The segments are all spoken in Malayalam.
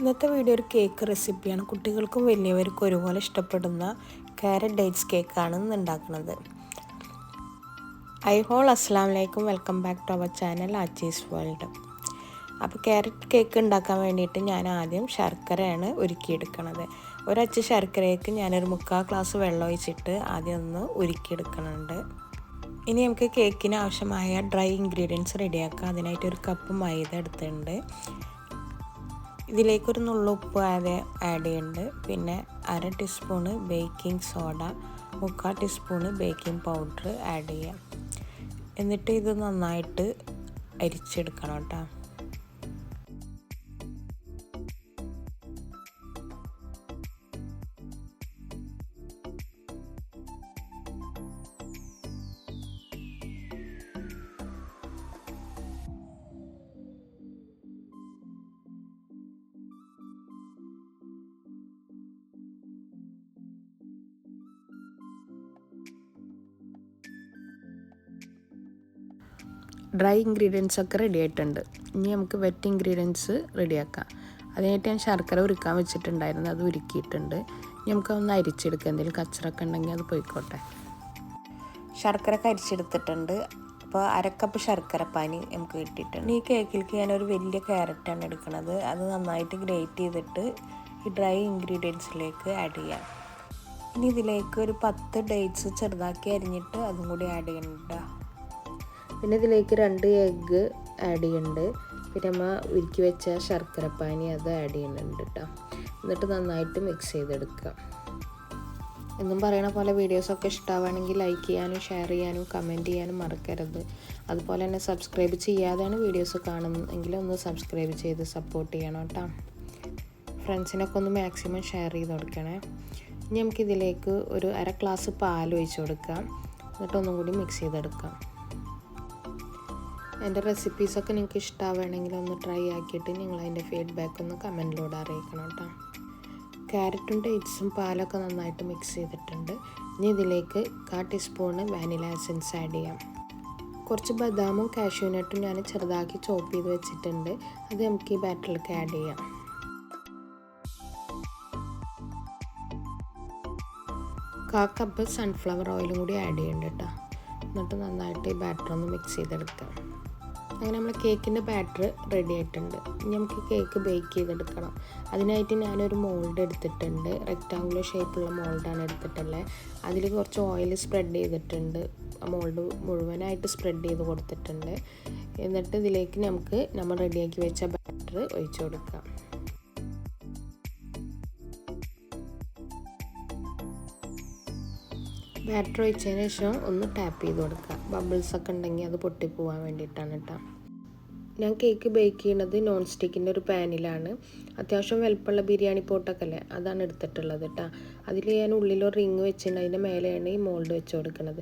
ഇന്നത്തെ വീഡിയോ ഒരു കേക്ക് റെസിപ്പിയാണ്. കുട്ടികൾക്കും വലിയവർക്കും ഒരുപോലെ ഇഷ്ടപ്പെടുന്ന കാരറ്റ് ഡേറ്റ്സ് കേക്കാണ് ഇന്ന് ഉണ്ടാക്കുന്നത്. ഐ ഹോൾ അസ്സാം വലൈക്കും. Welcome back to our channel ആച്ചീസ് world അപ്പോൾ ക്യാരറ്റ് കേക്ക് ഉണ്ടാക്കാൻ വേണ്ടിയിട്ട് ഞാൻ ആദ്യം ശർക്കരയാണ് ഒരുക്കിയെടുക്കണത് ഒരച്ച് ശർക്കരയ്ക്ക് ഞാനൊരു മുക്കാൽ ഗ്ലാസ് വെള്ളം ഒഴിച്ചിട്ട് ആദ്യം ഒന്ന് ഉരുക്കിയെടുക്കണുണ്ട്. ഇനി നമുക്ക് കേക്കിന് ആവശ്യമായ ഡ്രൈ ഇൻഗ്രീഡിയൻസ് റെഡിയാക്കാം അതിനായിട്ട് ഒരു കപ്പ് മൈദ എടുത്തിട്ടുണ്ട്. ഇതിലേക്കൊരു നുള്ളുപ്പ് ആഡ് ആഡ് ചെയ്യുന്നുണ്ട് പിന്നെ അര ടീസ്പൂണ് ബേക്കിംഗ് സോഡ മുക്കാൽ ടീസ്പൂണ് ബേക്കിംഗ് പൗഡർ ആഡ് ചെയ്യാം. എന്നിട്ട് ഇത് നന്നായിട്ട് അരിച്ചെടുക്കണം കേട്ടോ. ഡ്രൈ ഇൻഗ്രീഡിയൻസ് ഒക്കെ റെഡി ആയിട്ടുണ്ട്. ഇനി നമുക്ക് വെറ്റ് ഇൻഗ്രീഡിയൻസ് റെഡിയാക്കാം അതിനായിട്ട് ഞാൻ ശർക്കര ഉരുക്കാൻ വെച്ചിട്ടുണ്ടായിരുന്നു. അത് ഉരുക്കിയിട്ടുണ്ട്. ഇനി നമുക്ക് ഒന്ന് എന്തെങ്കിലും കച്ചറൊക്കെ ഉണ്ടെങ്കിൽ അത് പോയിക്കോട്ടെ. ശർക്കര അരിച്ചെടുത്തിട്ടുണ്ട്. അപ്പോൾ അരക്കപ്പ് ശർക്കര പാനി നമുക്ക് കിട്ടിയിട്ടുണ്ട്. ഈ കേക്കിലേക്ക് ഞാനൊരു വലിയ ക്യാരറ്റാണ് എടുക്കുന്നത്. അത് നന്നായിട്ട് ഗ്രേറ്റ് ചെയ്തിട്ട് ഈ ഡ്രൈ ഇൻഗ്രീഡിയൻസിലേക്ക് ആഡ് ചെയ്യാം. ഇനി ഇതിലേക്ക് ഒരു പത്ത് ഡേറ്റ്സ് ചെറുതാക്കി അരിഞ്ഞിട്ട് അതും കൂടി ആഡ് ചെയ്യണ്ട പിന്നെ ഇതിലേക്ക് രണ്ട് എഗ്ഗ് ആഡ് ചെയ്യുന്നുണ്ട് പിന്നെ നമ്മൾ ഉരുക്കി വെച്ച ശർക്കരപ്പാനി അത് ആഡ് ചെയ്യുന്നുണ്ട് കേട്ടോ എന്നിട്ട് നന്നായിട്ട് മിക്സ് ചെയ്തെടുക്കുക എന്നും പറയണ പോലെ വീഡിയോസൊക്കെ ഇഷ്ടമാവുകയാണെങ്കിൽ ലൈക്ക് ചെയ്യാനും ഷെയർ ചെയ്യാനും കമന്റ് ചെയ്യാനും മറക്കരുത്. അതുപോലെ തന്നെ സബ്സ്ക്രൈബ് ചെയ്യാതെയാണ് വീഡിയോസ് കാണുന്നതെങ്കിൽ ഒന്ന് സബ്സ്ക്രൈബ് ചെയ്ത് സപ്പോർട്ട് ചെയ്യണം കേട്ടോ ഫ്രണ്ട്സിനൊക്കെ ഒന്ന് മാക്സിമം ഷെയർ ചെയ്ത് കൊടുക്കണേ. ഇനി നമുക്കിതിലേക്ക് ഒരു അര ഗ്ലാസ് പാൽ ഒഴിച്ച് കൊടുക്കാം. എന്നിട്ട് ഒന്നും കൂടി മിക്സ് ചെയ്തെടുക്കാം. എന്റെ റെസിപ്പീസൊക്കെ നിങ്ങൾക്ക് ഇഷ്ടമാവുകയാണെങ്കിൽ ഒന്ന് ട്രൈ ആക്കിയിട്ട് നിങ്ങൾ അതിന്റെ ഫീഡ്ബാക്ക് ഒന്ന് കമന്റിലൂടെ അറിയിക്കണം കേട്ടോ ക്യാരറ്റും ഡേറ്റ്സും പാലൊക്കെ നന്നായിട്ട് മിക്സ് ചെയ്തിട്ടുണ്ട്. ഇനി ഇതിലേക്ക് കാ ടീസ്പൂണ് വാനില എസൻസ് ആഡ് ചെയ്യാം. കുറച്ച് ബദാമും കാഷ്യൂനട്ടും ഞാൻ ചെറുതാക്കി ചോപ്പ് ചെയ്ത് വെച്ചിട്ടുണ്ട്. അത് നമുക്ക് ഈ ബാറ്ററിലേക്ക് ആഡ് ചെയ്യാം. കാ കപ്പ് സൺഫ്ലവർ ഓയിലും കൂടി ആഡ് ചെയ്യണ്ട കേട്ടോ എന്നിട്ട് നന്നായിട്ട് ഈ ബാറ്റർ ഒന്ന് മിക്സ് ചെയ്തെടുക്കാം. അങ്ങനെ നമ്മൾ കേക്കിന്റെ ബാറ്റർ റെഡി ആയിട്ടുണ്ട്. ഇനി നമുക്ക് കേക്ക് ബേക്ക് ചെയ്തെടുക്കണം. അതിനായിട്ട് ഞാനൊരു മോൾഡ് എടുത്തിട്ടുണ്ട്. റെക്റ്റാങ്കുലർ ഷേപ്പുള്ള മോൾഡാണ് എടുത്തിട്ടുള്ളത് അതിൽ കുറച്ച് ഓയിൽ സ്പ്രെഡ് ചെയ്തിട്ടുണ്ട്. മോൾഡ് മുഴുവനായിട്ട് സ്പ്രെഡ് ചെയ്ത് കൊടുത്തിട്ടുണ്ട്. എന്നിട്ട് ഇതിലേക്ക് നമുക്ക് നമ്മൾ റെഡിയാക്കി വെച്ച ബാറ്റർ ഒഴിച്ചു കൊടുക്കാം. ബാറ്റർ ഒഴിച്ചതിന് ശേഷം ഒന്ന് ടാപ്പ് ചെയ്ത് കൊടുക്കുക. ബബിൾസ് ഒക്കെ ഉണ്ടെങ്കിൽ അത് പൊട്ടിപ്പോവാൻ വേണ്ടിയിട്ടാണ് കേട്ടോ ഞാൻ കേക്ക് ബേക്ക് ചെയ്യുന്നത് നോൺ സ്റ്റിക്കിന്റെ ഒരു പാനിലാണ് അത്യാവശ്യം വലുപ്പമുള്ള ബിരിയാണി പോട്ടൊക്കെ അല്ലേ? അതാണ് എടുത്തിട്ടുള്ളത് കേട്ടോ അതിൽ ഞാൻ ഉള്ളിലൊരു റിങ് വെച്ചിട്ടുണ്ട്. അതിന്റെ മേലെയാണ് ഈ മോൾഡ് വെച്ച് കൊടുക്കുന്നത്.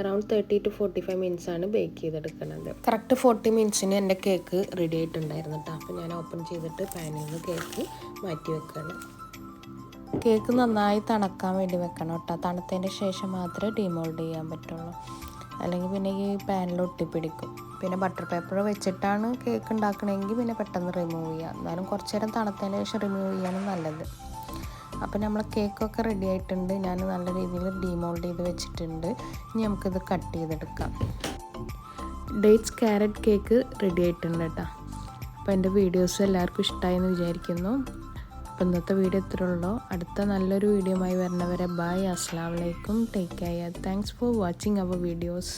Around thirty to forty five minutes ആണ് ബേക്ക് ചെയ്തെടുക്കുന്നത്. കറക്റ്റ് ഫോർട്ടി മിനിറ്റ്സിന് എന്റെ കേക്ക് റെഡി ആയിട്ടുണ്ടായിരുന്നു കേട്ടോ അപ്പോൾ ഞാൻ ഓപ്പൺ ചെയ്തിട്ട് പാനിൽ നിന്ന് കേക്ക് മാറ്റി വെക്കുകയാണ്. കേക്ക് നന്നായി തണക്കാൻ വേണ്ടി വെക്കണം കേട്ടോ. തണുത്തതിന് ശേഷം മാത്രമേ ഡിമോൾഡ് ചെയ്യാൻ പറ്റുള്ളൂ. അല്ലെങ്കിൽ പിന്നെ ഈ പാനിൽ ഒട്ടിപ്പിടിക്കും. പിന്നെ ബട്ടർ പേപ്പർ വെച്ചിട്ടാണ് കേക്ക് ഉണ്ടാക്കണമെങ്കിൽ പിന്നെ പെട്ടെന്ന് റിമൂവ് ചെയ്യുക എന്നാലും കുറച്ച് നേരം തണുത്തതിന് ശേഷം റിമൂവ് ചെയ്യാണ് നല്ലത്. അപ്പോൾ നമ്മൾ കേക്കൊക്കെ റെഡി ആയിട്ടുണ്ട്. ഞാൻ നല്ല രീതിയിൽ ഡിമോൾഡ് ചെയ്ത് വെച്ചിട്ടുണ്ട്. ഇനി നമുക്കിത് കട്ട് ചെയ്തെടുക്കാം. ഡേറ്റ്സ് ക്യാരറ്റ് കേക്ക് റെഡി ആയിട്ടുണ്ട് കേട്ടോ. അപ്പോൾ എന്റെ വീഡിയോസ് എല്ലാവർക്കും ഇഷ്ടമായി എന്ന് വിചാരിക്കുന്നു. അപ്പോൾ ഇന്നത്തെ വീഡിയോ ഇത്രയുള്ളൂ അടുത്ത നല്ലൊരു വീഡിയോയുമായി വരുന്നവരെ ബൈ അസ്സാം വലൈക്കും take care thanks for watching our videos